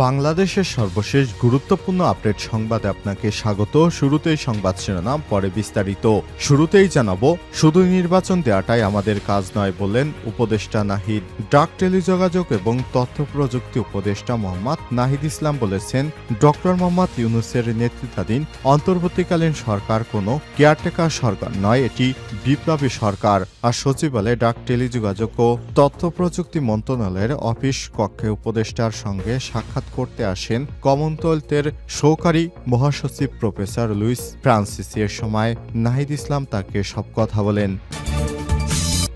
বাংলাদেশের সর্বশেষ গুরুত্বপূর্ণ আপডেট সংবাদে আপনাকে স্বাগত। শুরুতেই সংবাদ শিরোনাম, পরে বিস্তারিত। শুরুতেই জানাব, শুধু নির্বাচন দেওয়াটাই আমাদের কাজ নয় বললেন উপদেষ্টা নাহিদ। ডাক, টেলিযোগাযোগ এবং তথ্য প্রযুক্তি উপদেষ্টা মোহাম্মদ নাহিদ ইসলাম বলেছেন, ডক্টর মোহাম্মদ ইউনুসের নেতৃত্বাধীন অন্তর্বর্তীকালীন সরকার কোনো কেয়ারটেকার সরকার নয়, এটি বিপ্লবী সরকার। আর সচিবালয়ে ডাক, টেলিযোগাযোগ ও তথ্য প্রযুক্তি মন্ত্রণালয়ের অফিস কক্ষে উপদেষ্টার সঙ্গে সাক্ষাৎ করতে আসেন কমনওয়েলথের সহকারী মহাসচিব প্রফেসর লুইস ফ্রান্সিসের সময় নাহিদ ইসলাম তাকে সব কথা বলেন।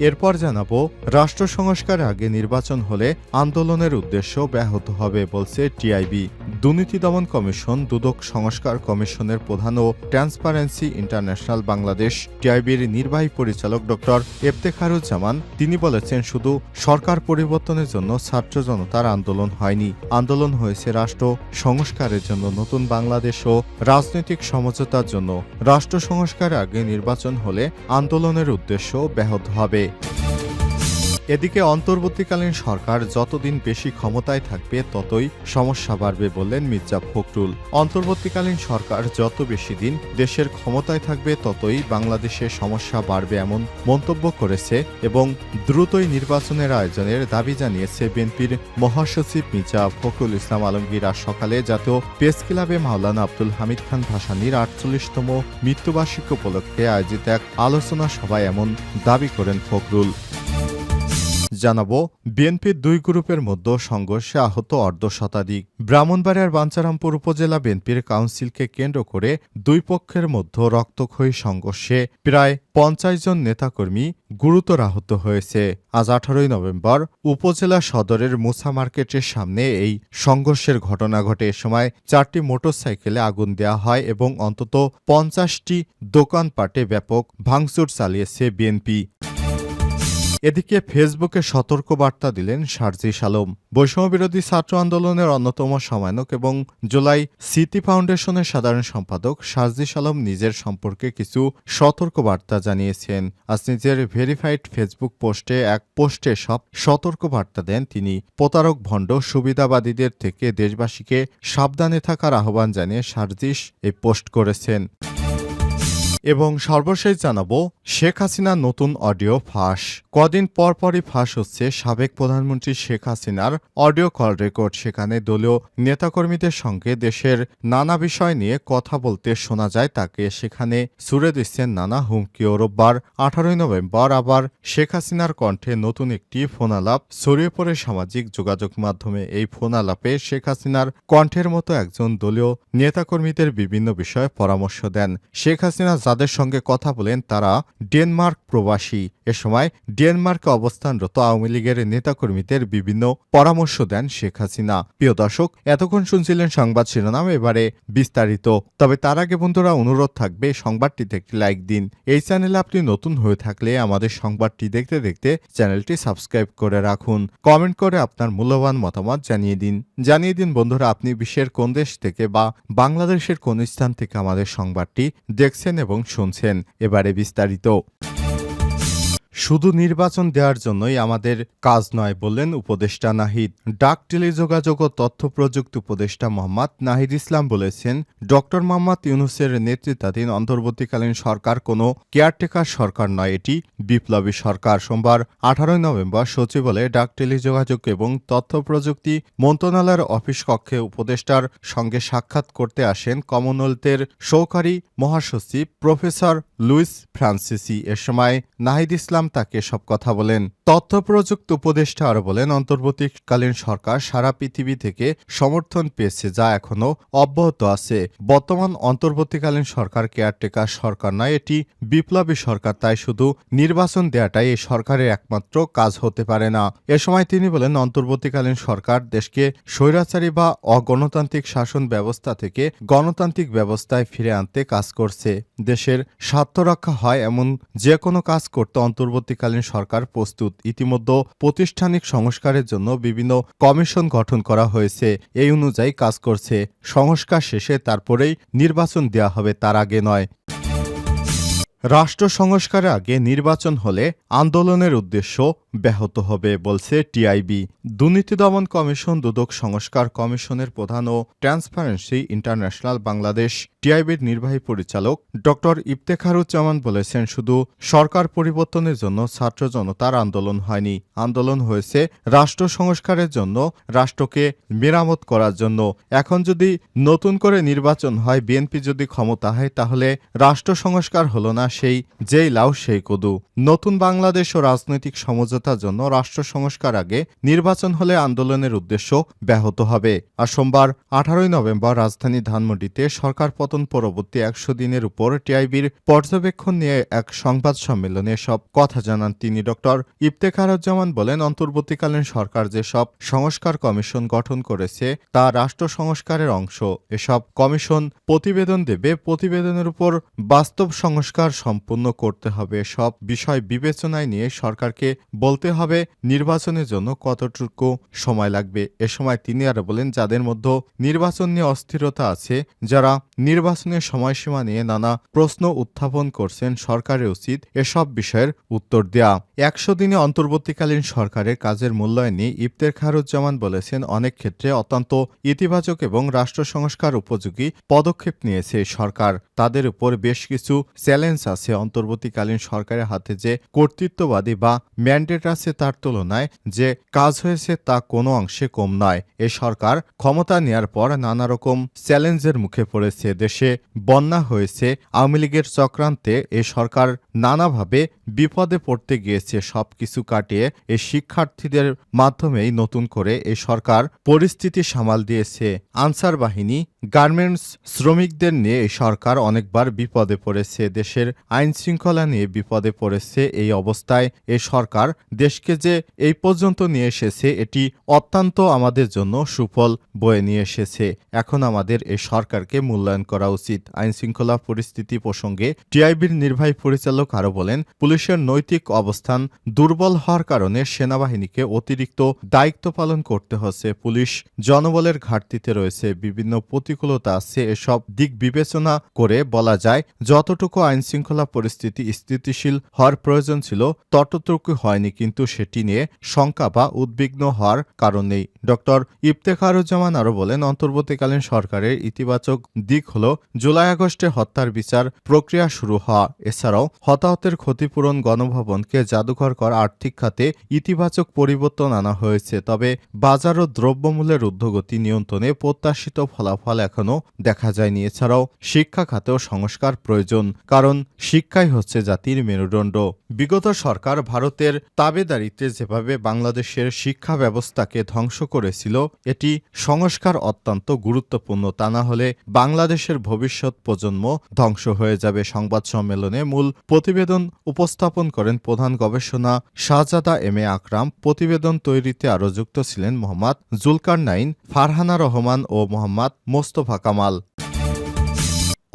এরপর জানাব, রাষ্ট্র সংস্কারের আগে নির্বাচন হলে আন্দোলনের উদ্দেশ্য ব্যাহত হবে বলছে টিআইবি। দুর্নীতি দমন কমিশন, দুদক সংস্কার কমিশনের প্রধান ও ট্রান্সপারেন্সি ইন্টারন্যাশনাল বাংলাদেশ টিআইবির নির্বাহী পরিচালক ডক্টর এফতেখারুজ্জামান, তিনি বলেছেন শুধু সরকার পরিবর্তনের জন্য ছাত্র জনতার আন্দোলন হয়নি। আন্দোলন হয়েছে রাষ্ট্র সংস্কারের জন্য, নতুন বাংলাদেশ ও রাজনৈতিক সমঝোতার জন্য। রাষ্ট্র সংস্কারের আগে নির্বাচন হলে আন্দোলনের উদ্দেশ্য ব্যাহত হবে। এদিকে অন্তর্বর্তীকালীন সরকার যতদিন বেশি ক্ষমতায় থাকবে, ততই সমস্যা বাড়বে বললেন মির্জা ফখরুল। অন্তর্বর্তীকালীন সরকার যত বেশি দিন দেশের ক্ষমতায় থাকবে, ততই বাংলাদেশের সমস্যা বাড়বে এমন মন্তব্য করেছে এবং দ্রুতই নির্বাচনের আয়োজনের দাবি জানিয়েছে বিএনপির মহাসচিব মির্জা ফখরুল ইসলাম আলমগীর। আজ সকালে জাতীয় প্রেস ক্লাবে মাওলানা আব্দুল হামিদ খান ভাসানির আটচল্লিশতম মৃত্যুবার্ষিকী উপলক্ষে আয়োজিত এক আলোচনা সভায় এমন দাবি করেন ফখরুল। জানাব বিএনপির দুই গ্রুপের মধ্যে সংঘর্ষে আহত অর্ধ শতাধিক। ব্রাহ্মণবাড়িয়ার বাঞ্চারামপুর উপজেলা বিএনপির কাউন্সিলকে কেন্দ্র করে দুই পক্ষের মধ্যে রক্তক্ষয়ী সংঘর্ষে প্রায় পঞ্চাশ জন নেতাকর্মী গুরুতর আহত হয়েছে। আজ আঠারোই নভেম্বর উপজেলা সদরের মুসা মার্কেটের সামনে এই সংঘর্ষের ঘটনা ঘটে। এ সময় চারটি মোটরসাইকেলে আগুন দেওয়া হয় এবং অন্তত পঞ্চাশটি দোকানপাটে ব্যাপক ভাঙচুর চালিয়েছে বিএনপি এদিকে ফেসবুকে সতর্ক বার্তা দিলেন শারজিস আলম। বৈষম্যবিরোধী ছাত্র আন্দোলনের অন্যতম সমানক এবং জুলাই সিটি ফাউন্ডেশনের সাধারণ সম্পাদক শারজিস আলম নিজের সম্পর্কে কিছু সতর্ক বার্তা জানিয়েছেন। আজ নিজের ভেরিফাইড ফেসবুক পোস্টে এক পোস্টে সব সতর্ক বার্তা দেন তিনি। প্রতারক ভণ্ড সুবিধাবাদীদের থেকে দেশবাসীকে সাবধানে থাকার আহ্বান জানিয়ে শারজিস এই পোস্ট করেছেন। এবং সর্বশেষ জানাব, শেখ হাসিনার নতুন অডিও ফাঁস। কদিন পর পরই ফাঁস হচ্ছে সাবেক প্রধানমন্ত্রী শেখ হাসিনার অডিও কল রেকর্ড। সেখানে দলীয় নেতাকর্মীদের সঙ্গে দেশের নানা বিষয় নিয়ে কথা বলতে শোনা যায় তাকে। সেখানে সুরে দিচ্ছেন নানা হুমকি। ও রোববার আঠারোই নভেম্বর আবার শেখ হাসিনার কণ্ঠে নতুন একটি ফোনালাপ ছড়িয়ে পড়ে সামাজিক যোগাযোগ মাধ্যমে। এই ফোনালাপে শেখ হাসিনার কণ্ঠের মতো একজন দলীয় নেতাকর্মীদের বিভিন্ন বিষয়ে পরামর্শ দেন। শেখ হাসিনা যাদের সঙ্গে কথা বলেন তারা ডেনমার্ক প্রবাসী। এ সময় ডেনমার্কে অবস্থানরত আওয়ামী লীগের নেতাকর্মীদের বিভিন্ন পরামর্শ দেন শেখ হাসিনা। প্রিয় দর্শক, এতক্ষণ শুনছিলেন সংবাদ শিরোনাম, এবারে বিস্তারিত। তবে তার আগে বন্ধুরা, অনুরোধ থাকবে, সংবাদটিতে একটি লাইক দিন। এই চ্যানেলে আপনি নতুন হয়ে থাকলে আমাদের সংবাদটি দেখতে দেখতে চ্যানেলটি সাবস্ক্রাইব করে রাখুন। কমেন্ট করে আপনার মূল্যবান মতামত জানিয়ে দিন। জানিয়ে দিন, বন্ধুরা, আপনি বিশ্বের কোন দেশ থেকে বা বাংলাদেশের কোন স্থান থেকে আমাদের সংবাদটি দেখছেন এবং শুনছেন। এবারে বিস্তারিত। শুধু নির্বাচন দেওয়ার জন্যই আমাদের কাজ নয় বললেন উপদেষ্টা নাহিদ। ডাক, টেলিযোগাযোগ ও তথ্য প্রযুক্তি উপদেষ্টা মোহাম্মদ নাহিদ ইসলাম বলেছেন, ডক্টর মোহাম্মদ ইউনুসের নেতৃত্বাধীন অন্তর্বর্তীকালীন সরকার কোনো কেয়ারটেকার সরকার নয়, এটি বিপ্লবী সরকার। সোমবার আঠারোই নভেম্বর সচিবালয়ে ডাক, টেলিযোগাযোগ এবং তথ্য প্রযুক্তি মন্ত্রণালয়ের অফিস কক্ষে উপদেষ্টার সঙ্গে সাক্ষাৎ করতে আসেন কমনওয়েলথের সহকারী মহাসচিব প্রফেসর লুইস ফ্রান্সিসি। এ সময় নাহিদ ইসলাম তাকে সব কথা বলেন। তথ্য প্রযুক্তি উপদেষ্টা আরও বলেন, অন্তর্বর্তীকালীন সরকার সারা পৃথিবী থেকে সমর্থন পেয়েছে যা এখনও অব্যাহত আছে। বর্তমান অন্তর্বর্তীকালীন সরকার কেয়ারটেকার সরকার নয়, এটি বিপ্লবী সরকার, তাই শুধু নির্বাচন দেওয়াটাই এই সরকারের একমাত্র কাজ হতে পারে না। এ সময় তিনি বলেন, অন্তর্বর্তীকালীন সরকার দেশকে স্বৈরাচারী বা অগণতান্ত্রিক শাসন ব্যবস্থা থেকে গণতান্ত্রিক ব্যবস্থায় ফিরে আনতে কাজ করছে। দেশের স্বার্থ রক্ষা হয় এমন যে কোনো কাজ করতে অন্তর্বর্তীকালীন সরকার প্রস্তুত। ইতিমধ্যে প্রতিষ্ঠানিক সংস্কারের জন্য বিভিন্ন কমিশন গঠন করা হয়েছে। এই অনুযায়ী কাজ করছে। সংস্কার শেষে তারপরেই নির্বাচন দেয়া হবে, তার আগে নয়। রাষ্ট্র সংস্কারের আগে নির্বাচন হলে আন্দোলনের উদ্দেশ্য ব্যাহত হবে বলছে টিআইবি। দুর্নীতি দমন কমিশন, দুদক সংস্কার কমিশনের প্রধান ও ট্রান্সপারেন্সি ইন্টারন্যাশনাল বাংলাদেশ। টিআইবির নির্বাহী পরিচালক ড ইফতেখারুজ্জামান বলেছেন, শুধু সরকার পরিবর্তনের জন্য ছাত্র জনতার আন্দোলন হয়নি। আন্দোলন হয়েছে রাষ্ট্র সংস্কারের জন্য, রাষ্ট্রকে মেরামত করার জন্য। এখন যদি নতুন করে নির্বাচন হয়, বিএনপি যদি ক্ষমতা হয়, তাহলে রাষ্ট্র সংস্কার হলো না সেই যেই লাউ সেই কদু। নতুন বাংলাদেশ ও রাজনৈতিক সমঝোতার জন্য রাষ্ট্র সংস্কার আগে নির্বাচন হলে আন্দোলনের উদ্দেশ্য ব্যাহত হবে। আর সোমবার, আঠারোই নভেম্বর, রাজধানী ধানমন্ডিতে সরকার পতন পরবর্তী একশো দিনের উপর টিআইবির পর্যবেক্ষণ নিয়ে এক সংবাদ সম্মেলনে সব কথা জানান তিনি। ডক্টর ইফতেখারুজ্জামান বলেন, অন্তর্বর্তীকালীন সরকার যেসব সংস্কার কমিশন গঠন করেছে, তা রাষ্ট্র সংস্কারের অংশ। এসব কমিশন প্রতিবেদন দেবে। প্রতিবেদনের উপর বাস্তব সংস্কার সম্পূর্ণ করতে হবে। সব বিষয় বিবেচনায় নিয়ে সরকারকে বলতে হবে, নির্বাচনের জন্য কতটুকু সময় লাগবে। এ সময় তিনি আরও বলেন, যাদের মধ্যে নির্বাচন নিয়ে অস্থিরতা আছে, যারা নির্বাচনের সময়সীমা নিয়ে নানা প্রশ্ন উত্থাপন করছেন, সরকারের উচিত এসব বিষয়ের উত্তর দেয়া। একশো দিনে অন্তর্বর্তীকালীন সরকারের কাজের মূল্যায়ন ইফতের খারুজ্জামান বলেছেন, অনেক ক্ষেত্রে অত্যন্ত ইতিবাচক এবং রাষ্ট্র সংস্কার উপযোগী পদক্ষেপ নিয়েছে সরকার। তাদের উপর বেশ কিছু চ্যালেঞ্জ আছে অন্তর্বর্তীকালীন সরকারের হাতে যে কর্তৃত্ববাদী বা ম্যান্ডেট আছে তার তুলনায়, যে কাজ হয়েছে তা কোনো অংশে কম নয়। এ সরকার ক্ষমতা নেয়ার পর নানা রকম চ্যালেঞ্জের মুখে পড়েছে। দেশে বন্যা হয়েছে, আওয়ামী লীগের চক্রান্তে এ সরকার নানাভাবে বিপদে পড়তে গিয়েছে সবকিছু কাটিয়ে এই শিক্ষার্থীদের মাধ্যমেই নতুন করে এ সরকার পরিস্থিতি সামাল দিয়েছে। আনসার বাহিনী, গার্মেন্টস শ্রমিকদের নিয়ে এই সরকার অনেকবার বিপদে পড়েছে। দেশের আইন শৃঙ্খলা নিয়ে বিপদে পড়েছে এই অবস্থায় এ সরকার। দেশকে যে এই পর্যন্ত নিয়ে এসেছে, এটি অত্যন্ত আমাদের জন্য সুফল বয়ে নিয়ে এসেছে। এখন আমাদের এই সরকারকে মূল্যায়ন করা উচিত। আইন শৃঙ্খলা পরিস্থিতি প্রসঙ্গে টিআইবির নির্বাহী পরিচালক আরও বলেন পুলিশের নৈতিক অবস্থান দুর্বল হওয়ার কারণে সেনাবাহিনীকে অতিরিক্ত দায়িত্ব পালন করতে হচ্ছে। পুলিশ জনবলের ঘাটতিতে রয়েছে, বিভিন্ন প্রতিকূলতা আছে, এসব দিক বিবেচনা করে বলা যায়, যতটুকু আইন শৃঙ্খলা পরিস্থিতি স্থিতিশীল হওয়ার প্রয়োজন ছিল, ততটুকু হয়নি, কিন্তু সেটি নিয়ে শঙ্কা বা উদ্বিগ্ন হওয়ার কারণ নেই। ডক্টর ইফতেখারুজ্জামান আরও বলেন, অন্তর্বর্তীকালীন সরকারের ইতিবাচক দিক হল, জুলাই আগস্টে হত্যার বিচার প্রক্রিয়া শুরু হওয়া। এছাড়াও হতাহতের ক্ষতিপূরণ গণভবনকে জাদুঘর করা আর্থিক খাতে ইতিবাচক পরিবর্তন আনা হয়েছে, তবে বাজার ও দ্রব্যমূল্যের ঊর্ধ্বগতি নিয়ন্ত্রণে প্রত্যাশিত ফলাফল এখনও দেখা যায়নি। এছাড়াও শিক্ষা খাতেও সংস্কার প্রয়োজন, কারণ শিক্ষাই হচ্ছে জাতির মেরুদণ্ড। বিগত সরকার ভারতের তাবেদারিতে যেভাবে বাংলাদেশের শিক্ষা ব্যবস্থাকে ধ্বংস করেছিল, এটি সংস্কার অত্যন্ত গুরুত্বপূর্ণ। তা না হলে বাংলাদেশের ভবিষ্যৎ প্রজন্ম ধ্বংস হয়ে যাবে। সংবাদ সম্মেলনে মূল প্রতিবেদন উপস্থাপন করেন প্রধান গবেষণা শাহজাদা এম এ আকরাম। প্রতিবেদন তৈরিতে আরও যুক্ত ছিলেন মোহাম্মদ জুলকার নাইন ফারহানা রহমান ও মোহাম্মদ মোস্তফা কামাল।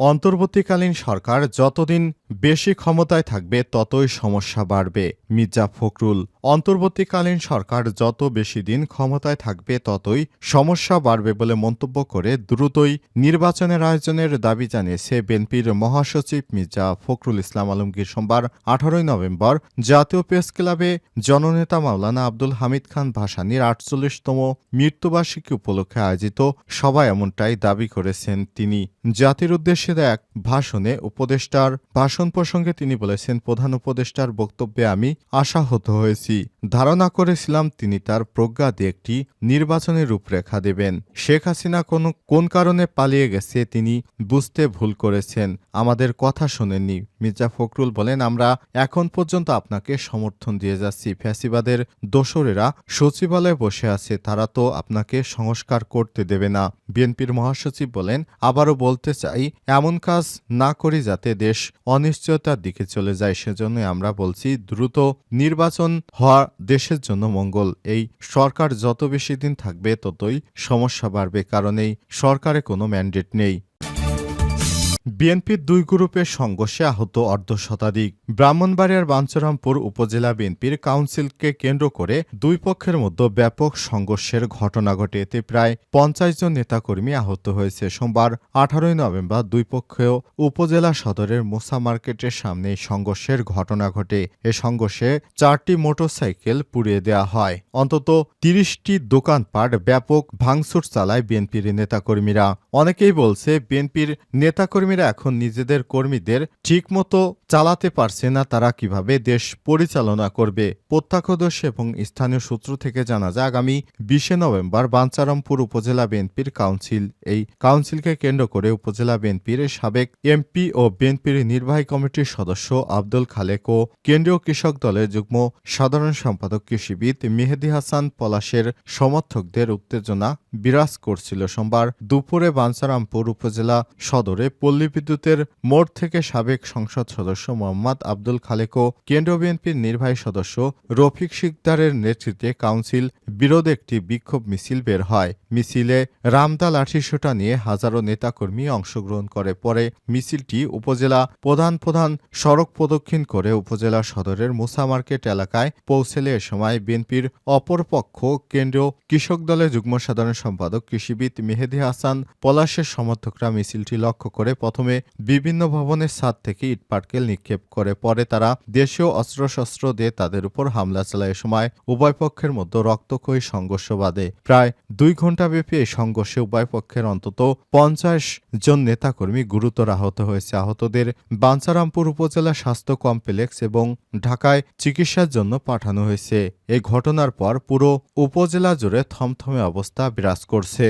অন্তর্বর্তীকালীন সরকার যতদিন বেশি ক্ষমতায় থাকবে, ততই সমস্যা বাড়বে। মির্জা ফখরুল, অন্তর্বর্তীকালীন সরকার যত বেশি দিন ক্ষমতায় থাকবে, ততই সমস্যা বাড়বে বলে মন্তব্য করে দ্রুতই নির্বাচনের আয়োজনের দাবি জানিয়েছে বিএনপির মহাসচিব মির্জা ফখরুল ইসলাম আলমগীর সোমবার, আঠারোই নভেম্বর, জাতীয় প্রেস ক্লাবে জননেতা মাওলানা আব্দুল হামিদ খান ভাসানীর আটচল্লিশতম মৃত্যুবার্ষিকী উপলক্ষে আয়োজিত সভায় এমনটাই দাবি করেছেন তিনি। জাতির উদ্দেশ্যে দেয়া এক ভাষণে উপদেষ্টার ভাষণ প্রসঙ্গে তিনি বলেছেন, প্রধান উপদেষ্টার বক্তব্যে আমি আশাহত হয়েছি। ধারণা করেছিলাম তিনি তার প্রজ্ঞা দিয়ে একটি নির্বাচনের রূপরেখা দেবেন। শেখ হাসিনা কোন কোন কারণে পালিয়ে গেছে তিনি বুঝতে ভুল করেছেন। আমাদের কথা শোনেননি। মির্জা ফখরুল বলেন, আমরা এখন পর্যন্ত আপনাকে সমর্থন দিয়ে যাচ্ছি। ফ্যাসিবাদের দোসরেরা সচিবালয়ে বসে আছে। তারা তো আপনাকে সংস্কার করতে দেবে না। বিএনপির মহাসচিব বলেন, আবারও বলতে চাই এমন কাজ না করি যাতে দেশ অনিশ্চয়তার দিকে চলে যায় সেজন্য আমরা বলছি দ্রুত নির্বাচন হওয়া দেশের জন্য মঙ্গল। এই সরকার যত বেশি দিন থাকবে, ততই সমস্যা বাড়বে, কারণ এই সরকারে কোনো ম্যান্ডেট নেই। বিএনপির দুই গ্রুপের সংঘর্ষে আহত অর্ধ শতাধিক ব্রাহ্মণবাড়িয়ার বাঞ্ছারামপুর উপজেলা বিএনপির কাউন্সিলকে কেন্দ্র করে দুই পক্ষের মধ্যে ব্যাপক সংঘর্ষের ঘটনা ঘটে এতে প্রায় পঞ্চাশ জন নেতাকর্মী আহত হয়েছে। সোমবার আঠারোই নভেম্বর দুই পক্ষেও উপজেলা সদরের মোসা মার্কেটের সামনে সংঘর্ষের ঘটনা ঘটে। এ সংঘর্ষে চারটি মোটরসাইকেল পুড়িয়ে দেওয়া হয়। অন্তত তিরিশটি দোকানপাট ব্যাপক ভাঙচুর চালায় বিএনপির নেতাকর্মীরা। অনেকেই বলছে, বিএনপির নেতাকর্মীরা এখন নিজেদের কর্মীদের ঠিকমতো চালাতে পারছে না তারা কীভাবে দেশ পরিচালনা করবে? প্রত্যক্ষদর্শী এবং স্থানীয় সূত্র থেকে জানা যায়, আগামী বিশে নভেম্বর বাঞ্চারামপুর উপজেলা বিএনপির কাউন্সিল। এই কাউন্সিলকে কেন্দ্র করে উপজেলা বিএনপির সাবেক এমপি ও বিএনপির নির্বাহী কমিটির সদস্য আব্দুল খালেক ও কেন্দ্রীয় কৃষক দলের যুগ্ম সাধারণ সম্পাদক কৃষিবিদ মেহেদি হাসান পলাশের সমর্থকদের উত্তেজনা বিরাজ করছিল। সোমবার দুপুরে বাঞ্চারামপুর উপজেলা সদরে পল্লী বিদ্যুতের মোড় থেকে সাবেক সংসদ সদস্য মোহাম্মদ আব্দুল খালেক ও কেন্দ্রীয় বিএনপির নির্বাহী সদস্য রফিক শিকদারের নেতৃত্বে কাউন্সিল বিরোধে একটি বিক্ষোভ মিছিল বের হয়। মিছিলে রামদা লাঠিসোঁটা নিয়ে হাজারো নেতাকর্মী অংশগ্রহণ করে। পরে মিছিলটি উপজেলা প্রধান প্রধান সড়ক প্রদক্ষিণ করে উপজেলা সদরের মুসা মার্কেট এলাকায় পৌঁছেলে এ সময় বিএনপির অপরপক্ষ কেন্দ্রীয় কৃষক দলের যুগ্ম সাধারণ সম্পাদক কৃষিবিদ মেহেদি হাসান পলাশের সমর্থকরা মিছিলটি লক্ষ্য করে প্রথমে বিভিন্ন ভবনের ছাদ থেকে ইটপাটকেল নিক্ষেপ করে। পরে তারা দেশীয় অস্ত্রশস্ত্র দিয়ে তাদের উপর হামলা চালায়। সময় উভয় পক্ষের মধ্যে রক্তক্ষয়ী সংঘর্ষ বাদে প্রায় দুই ঘণ্টাব্যাপী এই সংঘর্ষে উভয় পক্ষের অন্তত পঞ্চাশ জন নেতাকর্মী গুরুতর আহত হয়েছে। আহতদের বাঞ্চারামপুর উপজেলা স্বাস্থ্য কমপ্লেক্স এবং ঢাকায় চিকিৎসার জন্য পাঠানো হয়েছে। এই ঘটনার পর পুরো উপজেলা জুড়ে থমথমে অবস্থা বিরাজ করছে।